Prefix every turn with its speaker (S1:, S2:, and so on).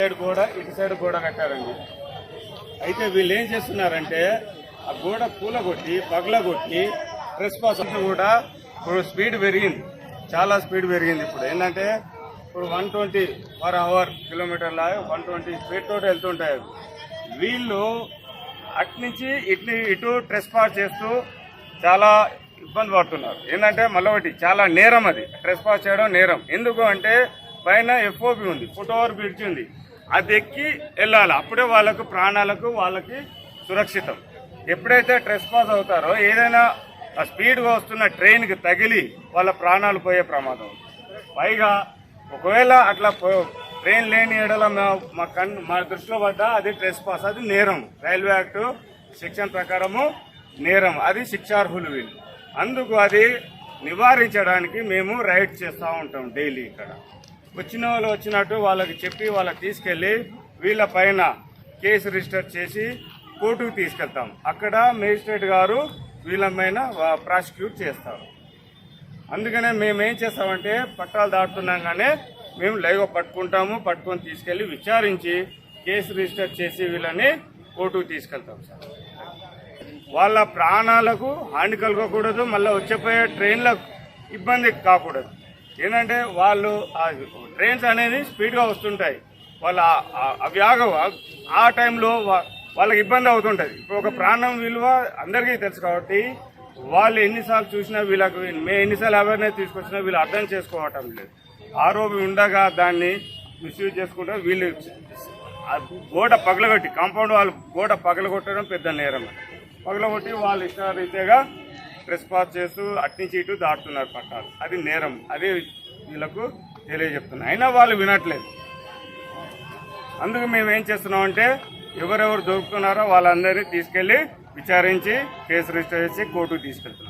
S1: Side కూడా ఇటు side గోడ కట్టారండి. అయితే వీళ్ళు ఏం చేస్తున్నారంటే ఆ గోడ కూలగొట్టి పగలగొట్టి ప్రెస్ పాస్ కూడా ఇప్పుడు స్పీడ్ పెరిగింది. చాలా స్పీడ్ పెరిగింది ఇప్పుడు. ఏంటంటే ఇప్పుడు వన్ ట్వంటీ పర్ అవర్ కిలోమీటర్ల వన్ ట్వంటీ స్పీడ్తో తోటి వెళ్తుంటాయి వీళ్ళు అటు నుంచి ఇటు ఇటు ట్రెస్ పాస్ చేస్తూ చాలా ఇబ్బంది పడుతున్నారు. ఏంటంటే మళ్ళీ చాలా నేరం అది. ట్రెస్ పాస్ చేయడం నేరం. ఎందుకు అంటే పైన ఎఫ్ఓపి ఉంది. ఫుట్ ఓవర్ బ్రిడ్జ్ ఉంది. అది ఎక్కి వెళ్ళాలి. అప్పుడే వాళ్ళకు ప్రాణాలకు వాళ్ళకి సురక్షితం. ఎప్పుడైతే ట్రెస్ పాస్ అవుతారో ఏదైనా ఆ స్పీడ్గా వస్తున్న ట్రైన్కి తగిలి వాళ్ళ ప్రాణాలు పోయే ప్రమాదం. పైగా ఒకవేళ అట్లా ట్రైన్ లేని ఎడల మా- మా కన్ మా దృష్టిలో పడ్డా అది ట్రెస్ పాస్ అది నేరం. రైల్వే యాక్ట్ సెక్షన్ ప్రకారము నేరం. అది శిక్షార్హులు వీళ్ళు. అందుకు అది నివారించడానికి మేము రైడ్ చేస్తూ ఉంటాం డైలీ ఇక్కడ. వచ్చిన వాళ్ళు వచ్చినట్టు వాళ్ళకి చెప్పి వాళ్ళకి తీసుకెళ్ళి వీళ్ళ పైన కేసు రిజిస్టర్ చేసి కోర్టుకు తీసుకెళ్తాం. అక్కడ మేజిస్ట్రేట్ గారు వీళ్ళ ప్రాసిక్యూట్ చేస్తారు. అందుకనే మేము ఏం చేస్తామంటే పట్టాలు దాటుతున్నాగానే మేము లైవ్గా పట్టుకుంటాము పట్టుకొని తీసుకెళ్ళి విచారించి కేసు రిజిస్టర్ చేసి వీళ్ళని కోర్టుకు తీసుకెళ్తాం సార్. వాళ్ళ ప్రాణాలకు హాని కలగకూడదు మళ్ళీ వచ్చేపోయే ట్రైన్లకు ఇబ్బంది కాకూడదు. ఏంటంటే వాళ్ళు ట్రైన్స్ అనేది స్పీడ్గా వస్తుంటాయి. వాళ్ళ ఆ- అవి ఆగవు. ఆ- టైంలో వాళ్ళకి ఇబ్బంది అవుతుంటుంది. ఇప్పుడు ఒక ప్రాణం విలువ అందరికీ తెలుసు కాబట్టి వాళ్ళు ఎన్నిసార్లు చూసినా వీళ్ళకు మేము ఎన్నిసార్లు అవేర్నెస్ తీసుకొచ్చినా వీళ్ళు అర్థం చేసుకోవటం లేదు. ఆరోపి ఉండగా దాన్ని మిస్యూజ్ చేసుకుంటే వీళ్ళు గోడ పగలగొట్టి కాంపౌండ్ వాళ్ళు గోడ పగలగొట్టడం పెద్ద నేరం పగలగొట్టి వాళ్ళు ఇష్టారీతిగా ప్రెస్ పాస్ చేస్తూ అట్నుంచి ఇటు దాటుతున్నారు పట్టాలు. అది నేరం. అది వీళ్ళకు తెలియజెప్తున్నారు అయినా వాళ్ళు వినట్లేదు. అందుకు మేము ఏం చేస్తున్నామంటే ఎవరెవరు దొరుకుతున్నారో వాళ్ళందరినీ తీసుకెళ్ళి విచారించి కేసు రిజిస్టర్ చేసి కోర్టుకు తీసుకెళ్తున్నాం